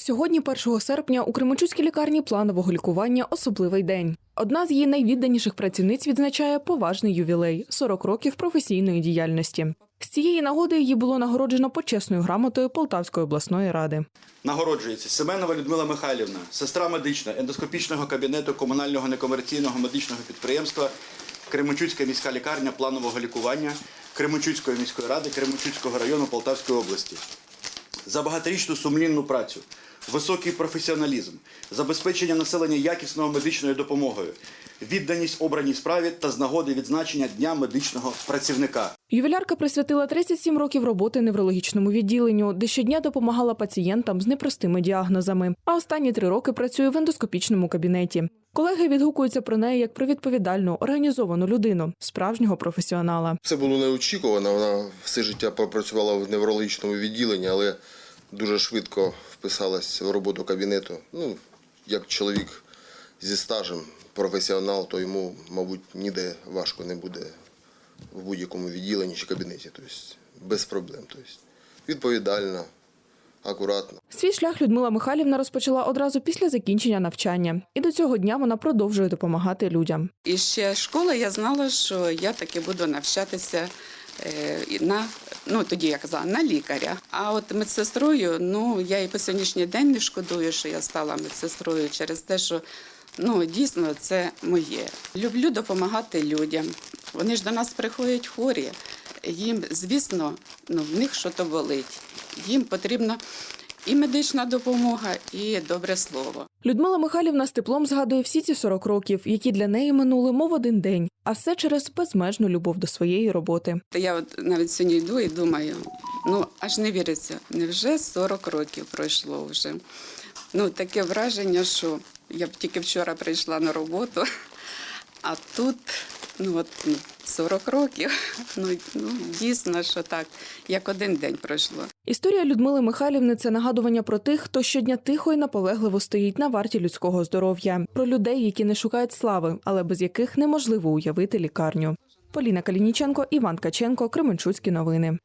Сьогодні, 1 серпня, у Кременчуцькій лікарні планового лікування особливий день. Одна з її найвідданіших працівниць відзначає поважний ювілей 40 років професійної діяльності. З цієї нагоди її було нагороджено почесною грамотою Полтавської обласної ради. Нагороджується Семенова Людмила Михайлівна, сестра медична ендоскопічного кабінету комунального некомерційного медичного підприємства Кременчуцька міська лікарня планового лікування Кременчуцької міської ради Кременчуцького району Полтавської області. За багаторічну сумлінну працю, високий професіоналізм, забезпечення населення якісною медичною допомогою, відданість обраній справі та з нагоди відзначення Дня медичного працівника. Ювілярка присвятила 37 років роботи неврологічному відділенню, де щодня допомагала пацієнтам з непростими діагнозами. А останні три роки працює в ендоскопічному кабінеті. Колеги відгукуються про неї як про відповідальну, організовану людину, справжнього професіонала. Це було неочікувано. Вона все життя пропрацювала в неврологічному відділенні, але дуже швидко вписалась в роботу кабінету. Ну, як чоловік зі стажем, професіонал, то йому, мабуть, ніде важко не буде в будь-якому відділенні чи кабінеті. Тобто без проблем. Тобто, відповідальна, акуратна. Свій шлях Людмила Михайлівна розпочала одразу після закінчення навчання, і до цього дня вона продовжує допомагати людям. І ще школи я знала, що я таки буду навчатися е, на ну тоді я казала на лікаря. А от медсестрою, ну я і по сьогоднішній день не шкодую, що я стала медсестрою через те, що ну дійсно це моє. Люблю допомагати людям. Вони ж до нас приходять хворі. Їм, звісно, ну в них що то болить. Їм потрібна і медична допомога, і добре слово. Людмила Михайлівна з теплом згадує всі ці 40 років, які для неї минули мов один день, а все через безмежну любов до своєї роботи. Я от навіть сьогодні йду і думаю, ну аж не віриться, невже 40 років пройшло вже. Ну, таке враження, що я б тільки вчора прийшла на роботу, а тут ну, от, ну, 40 років. Ну, ну, дійсно, що так, як один день пройшло. Історія Людмили Михайлівни це нагадування про тих, хто щодня тихо і наполегливо стоїть на варті людського здоров'я, про людей, які не шукають слави, але без яких неможливо уявити лікарню. Поліна Калініченко, Іван Каченко, Кременчуцькі новини.